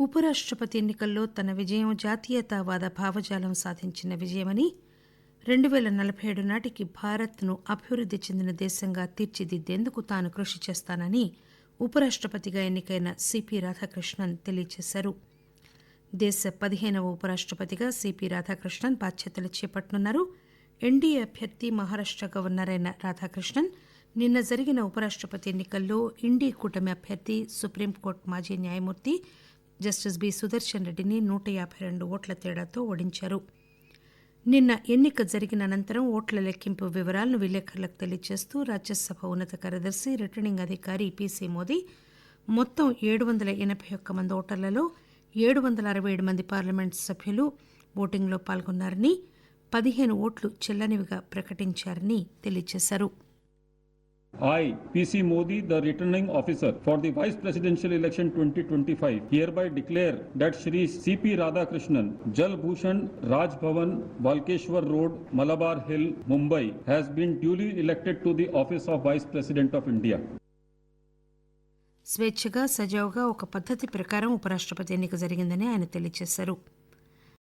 ఉపరాష్టపతి ఎన్నికల్లో తన విజయం జాతీయతావాద భావజాలం సాధించిన విజయమని రెండు పేల నలభై ఏడు నాటికి భారత్ను అభివృద్ది చెందిన దేశంగా తీర్చిదిద్దేందుకు తాను కృషి చేస్తానని ఉపరాష్టపతిగా ఎన్నికైన సిపి రాధాకృష్ణన్ తెలియజేశారు దేశ పదిహేనవ ఉపరాష్టపతిగా సిపి రాధాకృష్ణన్ బాధ్యతలు చేపట్టనున్నారు. ఎన్డీఏ అభ్యర్థి మహారాష్ట గవర్నర్ అయిన రాధాకృష్ణన్ నిన్న జరిగిన ఉపరాష్టపతి ఎన్నికల్లో ఇండీ కూటమి అభ్యర్థి సుప్రీంకోర్టు మాజీ న్యాయమూర్తి జస్టిస్ బి సుదర్శన్ రెడ్డిని నూట యాభై రెండు ఓట్ల తేడాతో ఓడించారు. నిన్న ఎన్నిక జరిగిన అనంతరం ఓట్ల లెక్కింపు వివరాలను విలేకరులకు తెలియజేస్తూ రాజ్యసభ ఉన్నత కార్యదర్శి రిటర్నింగ్ అధికారి పీసీ మోదీ మొత్తం ఏడు వందల ఎనభై ఒక్క మంది ఓటర్లలో ఏడు వందల అరవై ఏడు మంది పార్లమెంట్ సభ్యులు ఓటింగ్లో పాల్గొన్నారని పదిహేను ఓట్లు చెల్లనివిగా ప్రకటించారని తెలియజేశారు. I, PC Modi, the returning officer for the Vice Presidential Election 2025, hereby declare that Shri C.P. Radhakrishnan, Jal Bhushan Raj Bhavan, Valkeshwar Road, Malabar Hill, Mumbai, has been duly elected to the office of Vice President of India. స్వేచ్ఛగా సజావుగా ఒక పద్ధతి ప్రకారం ఉపరాష్టపతి ఎన్నిక జరిగిందని ఆయన తెలియజేశారు